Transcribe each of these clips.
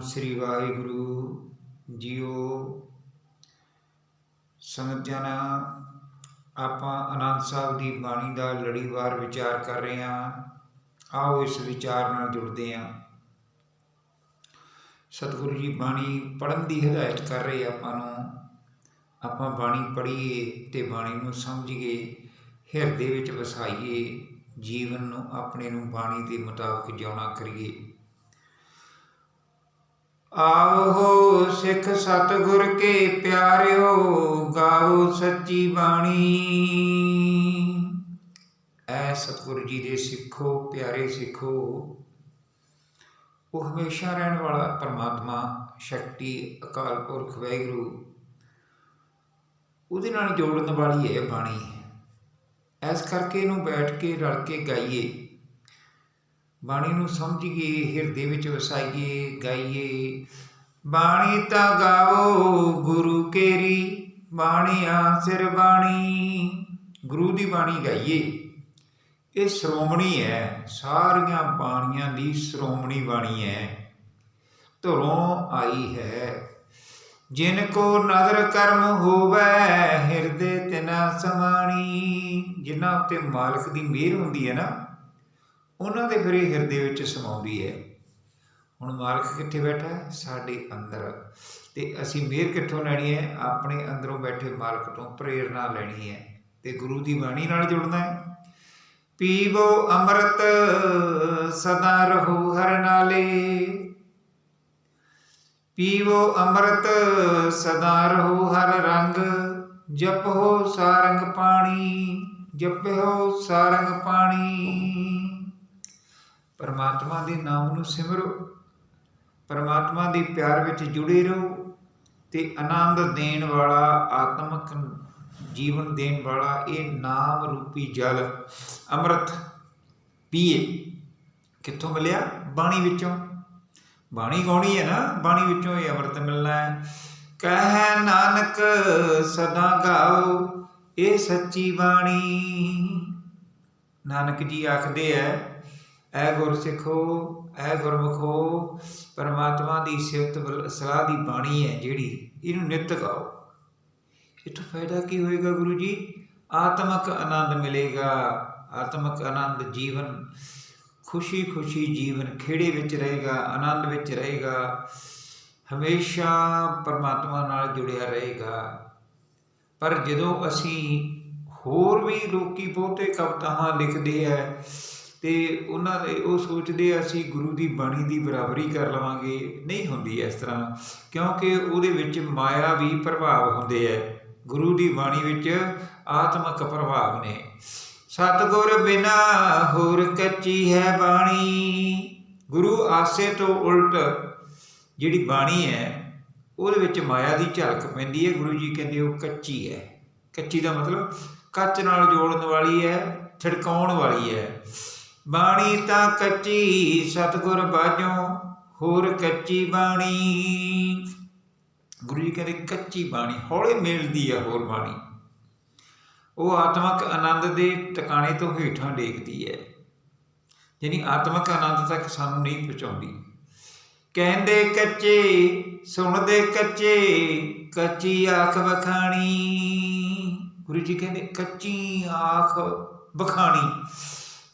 ਸ੍ਰੀ Waheguru JIO. ਸੰਗਤ ਜਨ ਆਪਾਂ ਆਨੰਦ ਸਾਹਿਬ ਦੀ ਬਾਣੀ ਦਾ ਲੜੀਵਾਰ ਵਿਚਾਰ ਕਰ ਰਹੇ ਹਾਂ। ਆਓ ਇਸ ਵਿਚਾਰ ਨਾਲ ਜੁੜਦੇ ਹਾਂ। ਸਤਿਗੁਰੂ ਜੀ ਬਾਣੀ ਪੜ੍ਹਨ ਦੀ ਹਦਾਇਤ ਕਰ ਰਹੇ ਆਪਾਂ ਨੂੰ। ਆਪਾਂ ਬਾਣੀ ਪੜ੍ਹੀਏ ਤੇ ਬਾਣੀ ਨੂੰ ਸਮਝੀਏ, ਹਿਰਦੇ ਵਿੱਚ ਵਸਾਈਏ, ਜੀਵਨ ਨੂੰ ਆਪਣੇ ਨੂੰ ਬਾਣੀ ਦੇ ਮੁਤਾਬਕ ਜਿਉਣਾ ਕਰੀਏ। ਆਓ ਸਿੱਖ ਸਤਿਗੁਰ ਕੇ ਪਿਆਰਿਓ ਗਾਓ ਸੱਚੀ ਬਾਣੀ। ਐ ਸਤਿਗੁਰ ਜੀ ਦੇ ਸਿੱਖੋ, ਪਿਆਰੇ ਸਿੱਖੋ, ਉਹ ਹਮੇਸ਼ਾ ਰਹਿਣ ਵਾਲਾ ਪਰਮਾਤਮਾ, ਸ਼ਕਤੀ, ਅਕਾਲ ਪੁਰਖ, ਵਾਹਿਗੁਰੂ, ਉਹਦੇ ਨਾਲ ਜੋੜਨ ਵਾਲੀ ਹੈ ਬਾਣੀ ਐਸ ਕਰਕੇ ਇਹਨੂੰ ਬੈਠ ਕੇ, ਰਲ ਕੇ ਗਾਈਏ। ਬਾਣੀ ਨੂੰ ਸਮਝੀਏ, ਹਿਰਦੇ ਵਿੱਚ ਵਸਾਈਏ, ਗਾਈਏ। ਬਾਣੀ ਤਾਂ ਗਾਵੋ ਗੁਰੂ ਕੇਰੀ, ਬਾਣੀਆਂ ਸਿਰ ਬਾਣੀ। ਗੁਰੂ ਦੀ ਬਾਣੀ ਗਾਈਏ। ਇਹ ਸ਼੍ਰੋਮਣੀ ਹੈ, ਸਾਰੀਆਂ ਬਾਣੀਆਂ ਦੀ ਸ਼੍ਰੋਮਣੀ ਬਾਣੀ ਹੈ। ਧਰੋਂ ਆਈ ਹੈ। ਜਿਨ ਕੋ ਨਦਰ ਕਰਮ ਹੋਵੇ, ਹਿਰਦੇ ਤਿਨਾ ਸਮਾਣੀ ਜਿਨ੍ਹਾਂ ਉੱਤੇ ਮਾਲਕ ਦੀ ਮਿਹਰ ਹੁੰਦੀ ਹੈ ਨਾ ਉਹਨਾਂ ਦੇ ਫਿਰ ਇਹ ਹਿਰਦੇ ਵਿੱਚ ਸਮਾਉਂਦੀ ਹੈ। ਹੁਣ ਮਾਲਕ ਕਿੱਥੇ ਬੈਠਾ ਹੈ? ਸਾਡੇ ਅੰਦਰ। ਤੇ ਅਸੀਂ ਮਿਹਰ ਕਿੱਥੋਂ ਲੈਣੀ ਹੈ? ਆਪਣੇ ਅੰਦਰੋਂ ਬੈਠੇ ਮਾਲਕ ਤੋਂ ਪ੍ਰੇਰਣਾ ਲੈਣੀ ਹੈ ਤੇ ਗੁਰੂ ਦੀ ਬਾਣੀ ਨਾਲ ਜੁੜਨਾ ਹੈ। ਪੀਵੋ ਅੰਮ੍ਰਿਤ, ਸਦਾ ਰਹੋ ਹਰ ਨਾਲੇ। ਪੀਵੋ ਅੰਮ੍ਰਿਤ, ਸਦਾ ਰਹੋ ਹਰ ਰੰਗ। ਜਪੋ ਸਾਰੰਗ ਪਾਣੀ, ਜਪਿਓ ਸਾਰੰਗ ਪਾਣੀ। ਪਰਮਾਤਮਾ ਦੇ ਨਾਮ ਨੂੰ ਸਿਮਰੋ, ਪਰਮਾਤਮਾ ਦੇ ਪਿਆਰ ਵਿੱਚ ਜੁੜੇ ਰਹੋ ਤੇ ਆਨੰਦ ਦੇਣ ਵਾਲਾ, ਆਤਮਿਕ ਜੀਵਨ ਦੇਣ ਵਾਲਾ ਇਹ ਨਾਮ ਰੂਪੀ ਜਲ ਅੰਮ੍ਰਿਤ ਪੀਏ। ਕਿੱਥੋਂ ਮਿਲਿਆ? ਬਾਣੀ ਵਿੱਚੋਂ। ਬਾਣੀ ਗਾਉਣੀ ਹੈ ਨਾ? ਬਾਣੀ ਵਿੱਚੋਂ ਇਹ ਅੰਮ੍ਰਿਤ ਮਿਲਣਾ ਹੈ। ਕਹਿ ਨਾਨਕ ਸਦਾ ਗਾਓ, ਇਹ ਸੱਚੀ ਬਾਣੀ। ਨਾਨਕ ਜੀ ਆਖਦੇ ਐ ਐ ਗੁਰ ਸਿੱਖੋ, ਐ ਗੁਰਮੁਖੋ ਪਰਮਾਤਮਾ ਦੀ ਸਿਫਤ ਬਲ- ਸਲਾਹ ਦੀ ਬਾਣੀ ਹੈ ਜਿਹੜੀ, ਇਹਨੂੰ ਨਿਤ ਗਾਓ। ਇਤੋਂ ਫਾਇਦਾ ਕੀ ਹੋਏਗਾ ਗੁਰੂ ਜੀ? ਆਤਮਕ ਆਨੰਦ ਮਿਲੇਗਾ। ਆਤਮਕ ਆਨੰਦ ਜੀਵਨ ਖੁਸ਼ੀ ਖੁਸ਼ੀ ਜੀਵਨ ਖੇੜੇ ਵਿੱਚ ਰਹੇਗਾ, ਆਨੰਦ ਵਿੱਚ ਰਹੇਗਾ। ਹਮੇਸ਼ਾ ਪਰਮਾਤਮਾ ਨਾਲ ਜੁੜਿਆ ਰਹੇਗਾ। ਪਰ ਜਦੋਂ ਅਸੀਂ ਹੋਰ ਵੀ ਲੋਕੀ ਬਹੁਤੇ ਕਵਿਤਾਵਾਂ ਲਿਖਦੇ ਐ ਤੇ ਉਹਨਾਂ ਦੇ, ਉਹ ਸੋਚਦੇ ਆ ਅਸੀਂ ਗੁਰੂ ਦੀ ਬਾਣੀ ਦੀ ਬਰਾਬਰੀ ਕਰ ਲਵਾਂਗੇ। ਨਹੀਂ ਹੁੰਦੀ ਇਸ ਤਰ੍ਹਾਂ, ਕਿਉਂਕਿ ਉਹਦੇ ਵਿੱਚ ਮਾਇਆ ਵੀ ਪ੍ਰਭਾਵ ਹੁੰਦੇ ਐ। ਗੁਰੂ ਦੀ ਬਾਣੀ ਵਿੱਚ ਆਤਮਿਕ ਪ੍ਰਭਾਵ ਨੇ। ਸਤਗੁਰ ਬਿਨਾ ਹੋਰ ਕੱਚੀ ਹੈ ਬਾਣੀ। ਗੁਰੂ ਆਸੇ ਤੋਂ ਉਲਟ ਜਿਹੜੀ ਬਾਣੀ ਹੈ ਉਹਦੇ ਵਿੱਚ ਮਾਇਆ ਦੀ ਝਲਕ ਪੈਂਦੀ ਹੈ ਗੁਰੂ ਜੀ ਕਹਿੰਦੇ ਉਹ ਕੱਚੀ ਹੈ ਕੱਚੀ ਦਾ ਮਤਲਬ ਕੱਚ ਨਾਲ ਜੋੜਨ ਵਾਲੀ ਹੈ ਛਿੜਕਾਉਣ ਵਾਲੀ ਹੈ ਬਾਣੀ ਤਾਂ ਕੱਚੀ, ਸਤਗੁਰ ਬਾਝੋਂ ਹੋਰ ਕੱਚੀ ਬਾਣੀ। ਗੁਰੂ ਜੀ ਕਹਿੰਦੇ ਕੱਚੀ ਬਾਣੀ, ਹੌਲੇ ਮੇਲਦੀ ਹੈ ਹੋਰ ਬਾਣੀ। ਉਹ ਆਤਮਿਕ ਆਨੰਦ ਦੇ ਟਿਕਾਣੇ ਤੋਂ ਹੇਠਾਂ ਡੇਗਦੀ ਹੈ। ਯਾਨੀ ਆਤਮਿਕ ਆਨੰਦ ਤੱਕ ਸਾਨੂੰ ਨਹੀਂ ਪਹੁੰਚਾਉਂਦੀ। ਕਹਿੰਦੇ ਕੱਚੇ, ਸੁਣਦੇ ਕੱਚੇ, ਕੱਚੀ ਆਖ ਵਖਾਣੀ। ਗੁਰੂ ਜੀ ਕਹਿੰਦੇ ਕੱਚੀ ਆਖ ਵਖਾਣੀ।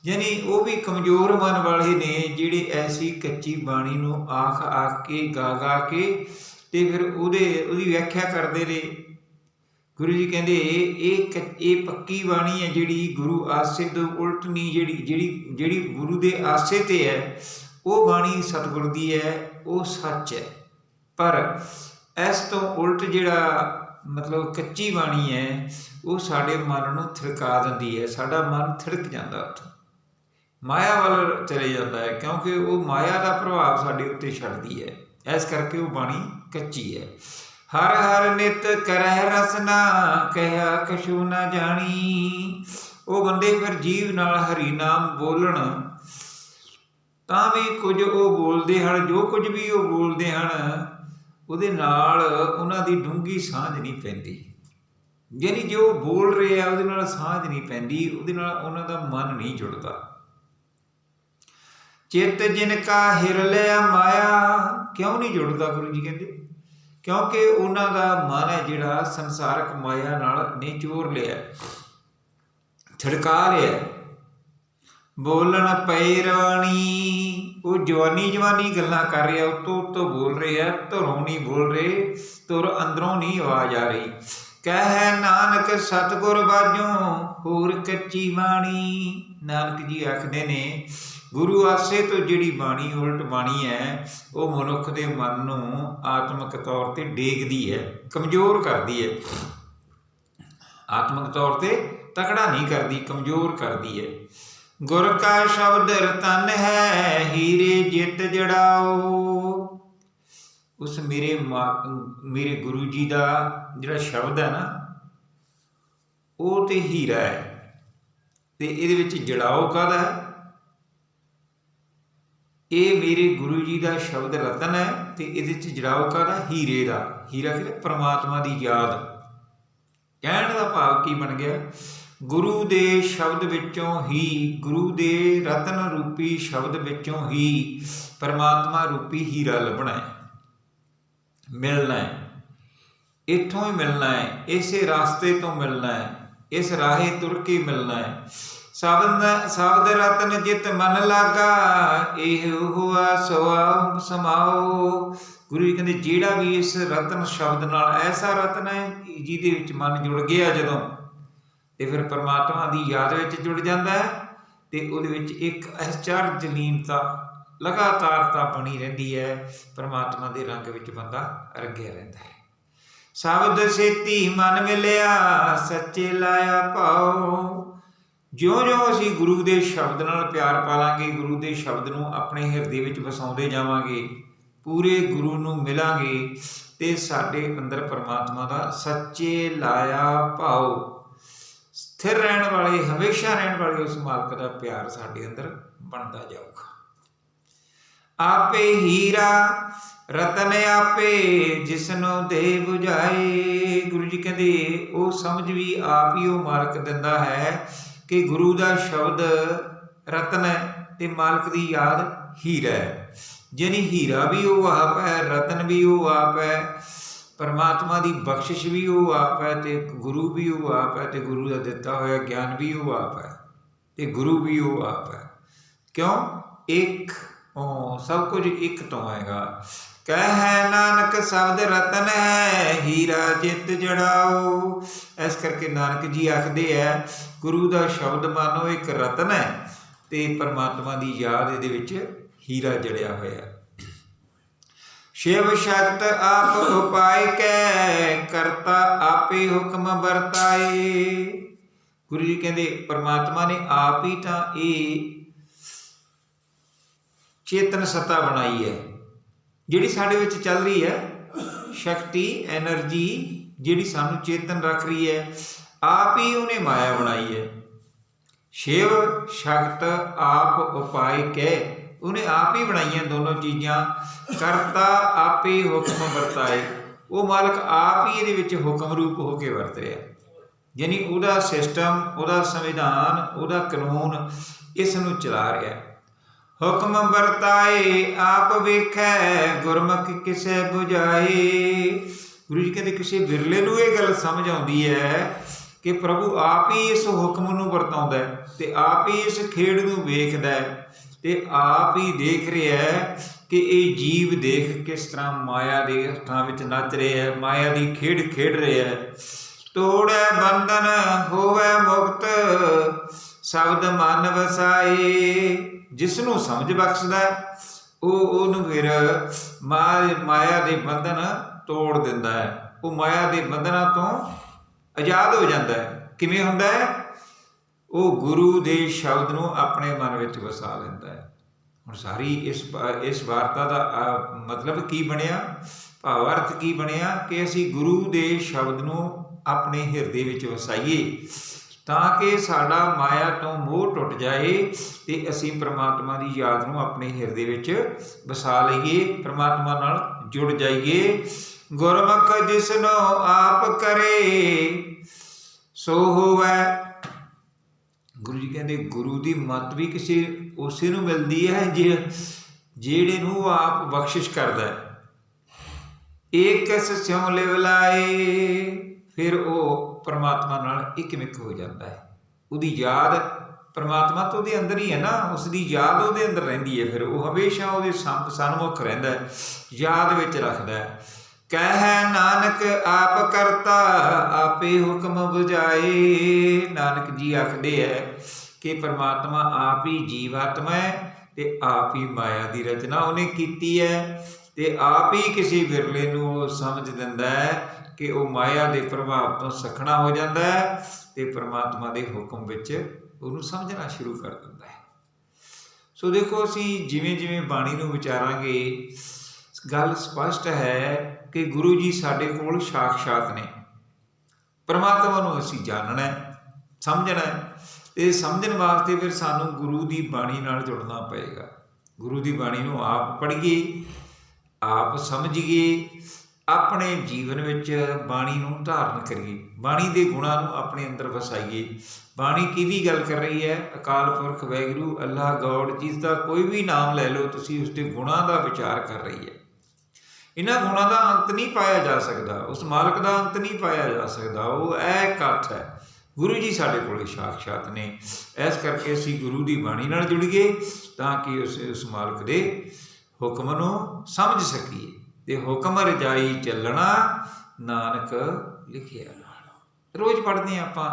ਯਾਨੀ ਉਹ ਵੀ ਕਮਜ਼ੋਰ ਮਨ ਵਾਲੇ ਨੇ ਜਿਹੜੇ ਐਸੀ ਕੱਚੀ ਬਾਣੀ ਨੂੰ ਆਖ ਆਖ ਕੇ, ਗਾ ਗਾ ਕੇ ਤੇ ਫਿਰ ਉਹਦੇ, ਉਹਦੀ ਵਿਆਖਿਆ ਕਰਦੇ ਨੇ। ਗੁਰੂ ਜੀ ਕਹਿੰਦੇ, ਇਹ ਕ- ਇਹ ਪੱਕੀ ਬਾਣੀ ਹੈ ਜਿਹੜੀ ਗੁਰੂ ਆਸੇ ਤੋਂ ਉਲਟ ਨਹੀਂ ਜਿਹੜੀ ਜਿਹੜੀ ਜਿਹੜੀ ਗੁਰੂ ਦੇ ਆਸੇ ਤੇ ਹੈ, ਉਹ ਬਾਣੀ ਸਤਿਗੁਰ ਦੀ ਹੈ, ਉਹ ਸੱਚ ਹੈ। ਪਰ ਇਸ ਤੋਂ ਉਲਟ ਜਿਹੜਾ ਮਤਲਬ ਕੱਚੀ ਬਾਣੀ ਹੈ, ਉਹ ਸਾਡੇ ਮਨ ਨੂੰ ਥਿੜਕਾ ਦਿੰਦੀ ਹੈ, ਸਾਡਾ ਮਨ ਥਿੜਕ ਜਾਂਦਾ ਉੱਥੋਂ। ਮਾਇਆ ਵੱਲ ਚਲੇ ਜਾਂਦਾ ਹੈ, ਕਿਉਂਕਿ ਉਹ ਮਾਇਆ ਦਾ ਪ੍ਰਭਾਵ ਸਾਡੇ ਉੱਤੇ ਛੱਡਦੀ ਹੈ। ਇਸ ਕਰਕੇ ਉਹ ਬਾਣੀ ਕੱਚੀ ਹੈ। ਹਰ ਹਰ ਨਿਤ ਕਰਹਿ ਰਸਨਾ ਕਹਿਆ ਕਛੂ ਨਾ ਜਾਣੀ। ਉਹ ਬੰਦੇ ਫਿਰ ਜੀਵ ਨਾਲ ਹਰੀ ਨਾਮ ਬੋਲਣ, ਤਾਂ ਵੀ ਕੁਝ ਉਹ ਬੋਲਦੇ ਹਨ, ਜੋ ਕੁਝ ਵੀ ਉਹ ਬੋਲਦੇ ਹਨ, ਉਹਦੇ ਨਾਲ ਉਹਨਾਂ ਦੀ ਡੂੰਗੀ ਸਾਂਝ ਨਹੀਂ ਪੈਂਦੀ। ਯਾਨੀ ਜੋ ਬੋਲ ਰਹੇ ਆ, ਉਹਦੇ ਨਾਲ ਸਾਂਝ ਨਹੀਂ ਪੈਂਦੀ, ਉਹਦੇ ਨਾਲ ਉਹਨਾਂ ਦਾ ਮਨ ਨਹੀਂ ਜੁੜਦਾ। ਚਿੱਤ ਜਿਨ ਕਾ ਹਿਰ ਲਿਆ ਮਾਇਆ, ਕਿਉਂ ਨਹੀਂ ਜੁੜਦਾ ਗੁਰੂ ਜੀ ਕਹਿੰਦੇ? ਕਿਉਂਕਿ ਉਹਨਾਂ ਦਾ ਮਨ ਹੈ ਜਿਹੜਾ ਸੰਸਾਰਕ ਮਾਇਆ ਨਾਲ ਨੇ ਚੋਰ ਲਿਆ ਛੜਕਾ ਲਿਆ ਬੋਲਣ ਪਈ ਰਵਾਣੀ ਉਹ ਜਵਾਨੀ ਜਵਾਨੀ ਗੱਲਾਂ ਕਰ ਰਿਹਾ, ਉਤੋਂ ਉਤੋਂ ਬੋਲ ਰਿਹਾ, ਧਰੋਂ ਨਹੀਂ ਬੋਲ ਰਹੇ, ਤੁਰ ਅੰਦਰੋਂ ਨਹੀਂ ਆਵਾਜ਼ ਆ ਰਹੀ। ਕਹਿ ਨਾਨਕ ਸਤਗੁਰ ਬਾਝੋਂ ਹੋਰ ਕੱਚੀ ਬਾਣੀ। ਨਾਨਕ ਜੀ ਆਖਦੇ ਨੇ, ਗੁਰੂ ਆਸੇ ਤੋਂ ਜਿਹੜੀ ਬਾਣੀ, ਉਲਟ ਬਾਣੀ ਹੈ, ਉਹ ਮਨੁੱਖ ਦੇ ਮਨ ਨੂੰ ਆਤਮਿਕ ਤੌਰ ਤੇ ਡੇਗਦੀ ਹੈ, ਕਮਜ਼ੋਰ ਕਰਦੀ ਹੈ। ਆਤਮਿਕ ਤੌਰ ਤੇ ਤਕੜਾ ਨਹੀਂ ਕਰਦੀ, ਕਮਜ਼ੋਰ ਕਰਦੀ ਹੈ। ਗੁਰ ਕਾ ਸ਼ਬਦ ਰਤਨ ਹੈ, ਹੀਰੇ ਜਿੱਤ ਜੜਾਓ। ਉਸ ਮੇਰੇ ਮਾ- ਮੇਰੇ ਗੁਰੂ ਜੀ ਦਾ ਜਿਹੜਾ ਸ਼ਬਦ ਹੈ ਨਾ, ਉਹ ਤੇ ਹੀਰਾ ਹੈ। ਤੇ ਇਹਦੇ ਵਿੱਚ ਜੜਾਓ ਕਾਹਦਾ ਹੈ? ਇਹ ਮੇਰੇ ਗੁਰੂ ਜੀ ਦਾ ਸ਼ਬਦ ਰਤਨ ਹੈ ਤੇ ਇਹਦੇ ਵਿੱਚ ਜੜਾਓ ਕਾਹਦਾ? ਹੀਰੇ ਦਾ। ਹੀਰਾ ਕਿਹੜਾ? ਪ੍ਰਮਾਤਮਾ ਦੀ ਯਾਦ। ਕਹਿਣ ਦਾ ਭਾਵ ਕੀ ਬਣ ਗਿਆ? ਗੁਰੂ ਦੇ ਸ਼ਬਦ ਵਿੱਚੋਂ ਹੀ, ਗੁਰੂ ਦੇ ਰਤਨ ਰੂਪੀ ਸ਼ਬਦ ਵਿੱਚੋਂ ਹੀ ਪਰਮਾਤਮਾ ਰੂਪੀ ਹੀਰਾ ਲੱਭਣਾ ਹੈ। ਮਿਲਣਾ ਹੈ। ਇੱਥੋਂ ਹੀ ਮਿਲਣਾ ਹੈ, ਇਸੇ ਰਾਸਤੇ ਤੋਂ ਮਿਲਣਾ ਹੈ, ਇਸ ਰਾਹੇ ਤੁਰ ਕੇ ਮਿਲਣਾ ਹੈ। ਸ਼ਬਦ ਸ਼ਬਦ ਰਤਨ ਜਿਤ ਮਨ ਲਾਗਾ, ਇਹ ਹੁਆ ਸਵਾ ਸਮਾਓ। ਗੁਰੂ ਜੀ ਕਹਿੰਦੇ, ਜਿਹੜਾ ਵੀ ਇਸ ਰਤਨ ਸ਼ਬਦ ਨਾਲ ਐਸਾ ਰਤਨ ਹੈ, ਜਿਹਦੇ ਵਿੱਚ ਮਨ ਜੁੜ ਗਿਆ ਜਦੋਂ, ਤੇ ਫਿਰ ਪਰਮਾਤਮਾ ਦੀ ਯਾਦ ਵਿੱਚ ਜੁੜ ਜਾਂਦਾ ਹੈ, ਤੇ ਉਹਦੇ ਵਿੱਚ ਇੱਕ ਅਚਰਜ ਲੀਨਤਾ ਲਗਾਤਾਰਤਾ ਬਣੀ ਰਹਿੰਦੀ ਹੈ, ਪਰਮਾਤਮਾ ਦੇ ਰੰਗ ਵਿੱਚ ਬੰਦਾ ਰੰਗਿਆ ਰਹਿੰਦਾ ਹੈ। ਸ਼ਬਦ ਸੇਤੀ ਮਨ ਮਿਲਿਆ, ਸੱਚੇ ਲਾਇਆ ਭਾਉ। ਜਿਉਂ-ਜਿਉਂ ਅਸੀਂ ਗੁਰੂ ਦੇ ਸ਼ਬਦ ਨਾਲ ਪਿਆਰ ਪਾਲਾਂਗੇ, ਗੁਰੂ ਦੇ ਸ਼ਬਦ ਨੂੰ ਆਪਣੇ ਹਿਰਦੇ ਵਿੱਚ ਵਸਾਉਂਦੇ ਜਾਵਾਂਗੇ, ਪੂਰੇ ਗੁਰੂ ਨੂੰ ਮਿਲਾਂਗੇ, ਤੇ ਸਾਡੇ ਅੰਦਰ ਪਰਮਾਤਮਾ ਦਾ ਸੱਚੇ ਲਾਇਆ ਭਾਉ। ਸਥਿਰ ਰਹਿਣ ਵਾਲੇ, ਹਮੇਸ਼ਾ ਰਹਿਣ ਵਾਲੇ ਉਸ ਮਾਲਕ ਦਾ ਪਿਆਰ ਸਾਡੇ ਅੰਦਰ ਬਣਦਾ ਜਾਊਗਾ। ਆਪੇ ਹੀਰਾ, ਰਤਨ ਆਪੇ ਜਿਸਨੂੰ ਦੇ 부ਝਾਏ ਗੁਰੂ ਜੀ ਕਹਿੰਦੇ, ਉਹ ਸਮਝ ਵੀ ਆਪ ਹੀ ਉਹ ਮਾਲਕ ਦਿੰਦਾ ਹੈ ਕਿ ਗੁਰੂ ਦਾ ਸ਼ਬਦ ਰਤਨ ਹੈ ਤੇ ਮਾਲਕ ਦੀ ਯਾਦ ਹੀਰਾ ਹੈ। ਜਿਹਨੀ ਹੀਰਾ ਵੀ ਉਹ ਆਪ ਹੈ, ਰਤਨ ਵੀ ਉਹ ਆਪ ਹੈ, ਪਰਮਾਤਮਾ ਦੀ ਬਖਸ਼ਿਸ਼ ਵੀ ਉਹ ਆਪ ਹੈ ਤੇ ਗੁਰੂ ਵੀ ਉਹ ਆਪ ਹੈ ਤੇ ਗੁਰੂ ਦਾ ਦਿੱਤਾ ਹੋਇਆ ਗਿਆਨ ਵੀ ਉਹ ਆਪ ਹੈ ਤੇ ਗੁਰੂ ਵੀ ਉਹ ਆਪ ਹੈ। ਕਿਉਂ? ਇੱਕ ਉਹ ਸਭ ਕੁਝ ਇੱਕ ਤੋਂ ਹੈਗਾ। ਕਹਿ ਨਾਨਕ ਸ਼ਬਦ ਰਤਨ ਹੈ, ਹੀਰਾ ਜਿਤ ਜੜਾਓ। ਇਸ ਕਰਕੇ ਨਾਨਕ ਜੀ ਆਖਦੇ ਐ ਗੁਰੂ ਦਾ ਸ਼ਬਦ ਮਾਨੋ, ਇੱਕ ਰਤਨ ਹੈ ਤੇ ਪਰਮਾਤਮਾ ਦੀ ਯਾਦ ਇਹਦੇ ਵਿੱਚ ਹੀਰਾ ਜੜਿਆ ਹੋਇਆ। ਸ਼ਿਵ ਸ਼ਕਤ ਆਪ ਉਪਾਇ ਕੈ, ਕਰਤਾ ਆਪੇ ਹੁਕਮ ਵਰਤਾਏ। ਗੁਰੂ ਜੀ ਕਹਿੰਦੇ, ਪਰਮਾਤਮਾ ਨੇ ਆਪ ਹੀ ਤਾਂ ਇਹ ਚੇਤਨ ਸੱਤਾ ਬਣਾਈ ਹੈ। ਜਿਹੜੀ ਸਾਡੇ ਵਿੱਚ ਚੱਲ ਰਹੀ ਹੈ, ਸ਼ਕਤੀ એનર્ਜੀ ਜਿਹੜੀ ਸਾਨੂੰ ਚੇਤਨ ਰੱਖ ਰਹੀ ਹੈ, ਆਪ ਹੀ ਉਹਨੇ ਮਾਇਆ ਬਣਾਈ ਹੈ। ਸ਼ਿਵ, ਸ਼ਕਤ, ਆਪ, ਉਪਾਇ ਕਹਿ ਉਹਨੇ ਆਪ ਹੀ ਬਣਾਈਆਂ ਦੋਨੋਂ ਚੀਜ਼ਾਂ। ਕਰਤਾ ਆਪੇ ਹੁਕਮ ਵਰਤਾਏ। ਉਹ ਮਾਲਕ ਆਪ ਹੀ ਇਹਦੇ ਵਿੱਚ ਹੁਕਮ ਰੂਪ ਹੋ ਕੇ ਵਰਤ ਰਿਹਾ। ਯਾਨੀ ਉਹਦਾ ਸਿਸਟਮ ਉਹਦਾ ਸੰਵਿਧਾਨ, ਉਹਦਾ ਕਾਨੂੰਨ ਇਸ ਨੂੰ ਚਲਾ ਰਿਹਾ। ਹੁਕਮ ਵਰਤਾਏ, ਆਪ ਵੇਖੈ, ਗੁਰਮੁਖ ਕਿਸੇ 부ਝਾਏ ਗੁਰੂ ਜੀ ਕਹਿੰਦੇ, ਕਿਸੇ ਵਿਰਲੇ ਨੂੰ ਇਹ ਗੱਲ ਸਮਝ ਆਉਂਦੀ ਹੈ ਕਿ ਪ੍ਰਭੂ ਆਪ ਹੀ ਇਸ ਹੁਕਮ ਨੂੰ ਵਰਤਾਉਂਦਾ ਹੈ ਤੇ ਆਪ ਹੀ ਇਸ ਖੇਡ ਨੂੰ ਵੇਖਦਾ ਹੈ ਤੇ ਆਪ ਹੀ ਦੇਖ ਰਿਹਾ ਹੈ ਕਿ ਇਹ ਜੀਵ ਦੇਖ ਕਿਸ ਤਰ੍ਹਾਂ ਮਾਇਆ ਦੇ ਹੱਥਾਂ ਵਿੱਚ ਨੱਚ ਰਿਹਾ ਹੈ, ਮਾਇਆ ਦੀ ਖੇਡ ਖੇਡ ਰਿਹਾ ਹੈ। ਤੋੜੈ ਬੰਧਨ, ਹੋਵੇ ਮੁਕਤ, ਸ਼ਬਦ ਮਨ ਵਸਾਏ। ਜਿਸ ਨੂੰ ਸਮਝ ਬਖਸ਼ਦਾ ਉਹ ਉਹਨੂੰ ਫਿਰ ਮਾ- ਮਾਇਆ ਦੇ ਬੰਧਨ ਤੋੜ ਦਿੰਦਾ ਹੈ। ਉਹ ਮਾਇਆ ਦੇ ਬੰਧਨਾਂ ਤੋਂ ਆਜ਼ਾਦ ਹੋ ਜਾਂਦਾ ਹੈ। ਕਿਵੇਂ ਹੁੰਦਾ ਹੈ? ਉਹ ਗੁਰੂ ਦੇ ਸ਼ਬਦ ਨੂੰ ਆਪਣੇ ਮਨ ਵਿੱਚ ਵਸਾ ਲੈਂਦਾ ਹੈ। ਹੁਣ ਸਾਰੀ ਇਸ ਇਸ ਵਾਰਤਾ ਦਾ ਮਤਲਬ ਕੀ ਬਣਿਆ? ਭਾਵ ਅਰਥ ਕੀ ਬਣਿਆ? ਕਿ ਅਸੀਂ ਗੁਰੂ ਦੇ ਸ਼ਬਦ ਨੂੰ ਆਪਣੇ ਹਿਰਦੇ ਵਿੱਚ ਵਸਾਈਏ। ਤਾਂ ਕਿ ਸਾਡਾ ਮਾਇਆ ਤੋਂ ਮੋਹ ਟੁੱਟ ਜਾਏ ਤੇ ਅਸੀਂ ਪ੍ਰਮਾਤਮਾ ਦੀ ਯਾਦ ਨੂੰ ਆਪਣੇ ਹਿਰਦੇ ਵਿੱਚ ਵਸਾ ਲਈਏ, ਪ੍ਰਮਾਤਮਾ ਨਾਲ ਜੁੜ ਜਾਈਏ। ਗੁਰਮੁਖ ਜਿਸਨੂੰ ਆਪ ਕਰੇ, ਸੋ ਹੋਵੇ। ਗੁਰੂ ਜੀ ਕਹਿੰਦੇ, ਗੁਰੂ ਦੀ ਮੱਤ ਵੀ ਕਿਸੇ ਉਸੇ ਨੂੰ ਮਿਲਦੀ ਹੈ ਜੇ ਜਿਹੜੇ ਨੂੰ ਉਹ ਆਪ ਬਖਸ਼ਿਸ਼ ਕਰਦਾ ਹੈ। ਏਕ ਸਿਉ ਲਿਵ ਲਾਏ, ਫਿਰ ਉਹ ਪਰਮਾਤਮਾ ਨਾਲ ਇਕਮਿਕ ਹੋ ਜਾਂਦਾ ਹੈ। ਉਹਦੀ ਯਾਦ ਪਰਮਾਤਮਾ ਤਾਂ ਉਹਦੇ ਅੰਦਰ ਹੀ ਹੈ ਨਾ। ਉਸ ਦੀ ਯਾਦ ਉਹਦੇ ਅੰਦਰ ਰਹਿੰਦੀ ਹੈ ਫਿਰ। ਉਹ ਹਮੇਸ਼ਾ ਉਹਦੇ ਸੰਪ, ਸਨਮੁਖ ਰਹਿੰਦਾ ਹੈ। ਯਾਦ ਵਿੱਚ ਰੱਖਦਾ ਹੈ। ਕਹਿ ਨਾਨਕ, ਆਪ ਕਰਤਾ, ਆਪੇ ਹੁਕਮ ਬੁਝਾਏ। ਨਾਨਕ ਜੀ ਆਖਦੇ ਹੈ ਕਿ ਪਰਮਾਤਮਾ ਆਪ ਹੀ ਜੀਵਾਤਮਾ ਹੈ ਤੇ ਆਪ ਹੀ ਮਾਇਆ ਦੀ ਰਚਨਾ ਉਹਨੇ ਕੀਤੀ ਹੈ ਤੇ ਆਪ ਹੀ ਕਿਸੇ ਵਿਰਲੇ ਨੂੰ ਉਹ ਸਮਝ ਦਿੰਦਾ ਹੈ ਕਿ ਉਹ ਮਾਇਆ ਦੇ ਪ੍ਰਭਾਵ ਤੋਂ ਸਖਣਾ ਹੋ ਜਾਂਦਾ ਹੈ ਤੇ ਪ੍ਰਮਾਤਮਾ ਦੇ ਹੁਕਮ ਵਿੱਚ ਉਹਨੂੰ ਸਮਝਣਾ ਸ਼ੁਰੂ ਕਰ ਦਿੰਦਾ ਹੈ। ਸੋ ਦੇਖੋ, ਅਸੀਂ ਜਿਵੇਂ ਜਿਵੇਂ ਬਾਣੀ ਨੂੰ ਵਿਚਾਰਾਂਗੇ, ਗੱਲ ਸਪਸ਼ਟ ਹੈ ਕਿ ਗੁਰੂ ਜੀ ਸਾਡੇ ਕੋਲ ਸਾਖਸ਼ਾਤ ਨੇ। ਪਰਮਾਤਮਾ ਨੂੰ ਅਸੀਂ ਜਾਣਨਾ ਹੈ, ਸਮਝਣਾ ਹੈ ਤੇ ਸਮਝਣ ਵਾਸਤੇ ਫਿਰ ਸਾਨੂੰ ਗੁਰੂ ਦੀ ਬਾਣੀ ਨਾਲ ਜੁੜਨਾ ਪਏਗਾ। ਗੁਰੂ ਦੀ ਬਾਣੀ ਨੂੰ ਆਪ ਪੜ੍ਹੀਏ, ਆਪ ਸਮਝੀਏ ਆਪਣੇ ਜੀਵਨ ਵਿੱਚ ਬਾਣੀ ਨੂੰ ਧਾਰਨ ਕਰੀਏ। ਬਾਣੀ ਦੇ ਗੁਣਾਂ ਨੂੰ ਆਪਣੇ ਅੰਦਰ ਵਸਾਈਏ। ਬਾਣੀ ਕਿਹਦੀ ਗੱਲ ਕਰ ਰਹੀ ਹੈ? ਅਕਾਲ ਪੁਰਖ ਵੈਗਰੂ ਅੱਲਾਹ, ਗੌਡ, ਜਿਸ ਦਾ ਕੋਈ ਵੀ ਨਾਮ ਲੈ ਲਓ, ਤੁਸੀਂ ਉਸ ਦੇ ਗੁਣਾਂ ਦਾ ਵਿਚਾਰ ਕਰ ਰਹੀ ਹੈ। ਇਹਨਾਂ ਗੁਣਾਂ ਦਾ ਅੰਤ ਨਹੀਂ ਪਾਇਆ ਜਾ ਸਕਦਾ। ਉਸ ਮਾਲਕ ਦਾ ਅੰਤ ਨਹੀਂ ਪਾਇਆ ਜਾ ਸਕਦਾ। ਉਹ ਐ ਇਕੱਠ ਹੈ। ਗੁਰੂ ਜੀ ਸਾਡੇ ਕੋਲੇ ਸਾਖਸ਼ਾਤ ਨੇ। ਇਸ ਕਰਕੇ ਅਸੀਂ ਗੁਰੂ ਦੀ ਬਾਣੀ ਨਾਲ ਜੁੜੀਏ ਤਾਂ ਕਿ ਉਸ ਉਸ ਮਾਲਕ ਦੇ ਹੁਕਮ ਨੂੰ ਸਮਝ ਸਕੀਏ। ਤੇ ਹੁਕਮ ਰਜਾਈ ਚੱਲਣਾ ਨਾਨਕ ਲਿਖਿਆ ਰੋਜ਼ ਪੜ੍ਹਦੇ ਹਾਂ ਆਪਾਂ।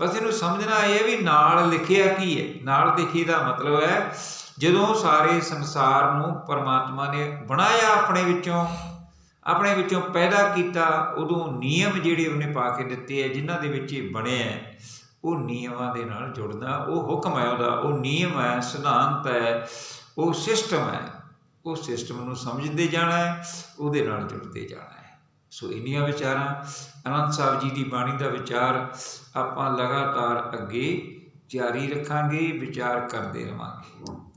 ਬਸ ਇਹਨੂੰ ਸਮਝਣਾ ਇਹ ਹੈ ਵੀ ਨਾਲ ਲਿਖਿਆ ਕੀ ਹੈ? ਨਾਲ ਲਿਖੀ ਦਾ ਮਤਲਬ ਹੈ ਜਦੋਂ ਸਾਰੇ ਸੰਸਾਰ ਨੂੰ ਪਰਮਾਤਮਾ ਨੇ ਬਣਾਇਆ ਆਪਣੇ ਵਿੱਚੋਂ ਆਪਣੇ ਵਿੱਚੋਂ ਪੈਦਾ ਕੀਤਾ ਉਦੋਂ ਨਿਯਮ ਜਿਹੜੇ ਉਹਨੇ ਪਾ ਕੇ ਦਿੱਤੇ ਹੈ ਜਿਨ੍ਹਾਂ ਦੇ ਵਿੱਚ ਇਹ ਬਣਿਆ ਹੈ, ਉਹ ਨਿਯਮਾਂ ਦੇ ਨਾਲ ਜੁੜਦਾ ਉਹ ਹੁਕਮ ਹੈ ਉਹਦਾ ਉਹ ਨਿਯਮ ਹੈ ਸਿਧਾਂਤ ਹੈ ਉਹ ਸਿਸਟਮ ਹੈ। ਉਹ ਸਿਸਟਮ ਨੂੰ ਸਮਝਦੇ ਜਾਣਾ ਹੈ, ਉਹਦੇ ਨਾਲ ਜੁੜਦੇ ਜਾਣਾ ਹੈ। ਸੋ ਇੰਨੀਆਂ ਵਿਚਾਰਾਂ ਅਨੰਦ ਸਾਹਿਬ ਜੀ ਦੀ ਬਾਣੀ ਦਾ ਵਿਚਾਰ ਆਪਾਂ ਲਗਾਤਾਰ ਅੱਗੇ ਜਾਰੀ ਰੱਖਾਂਗੇ, ਵਿਚਾਰ ਕਰਦੇ ਰਵਾਂਗੇ।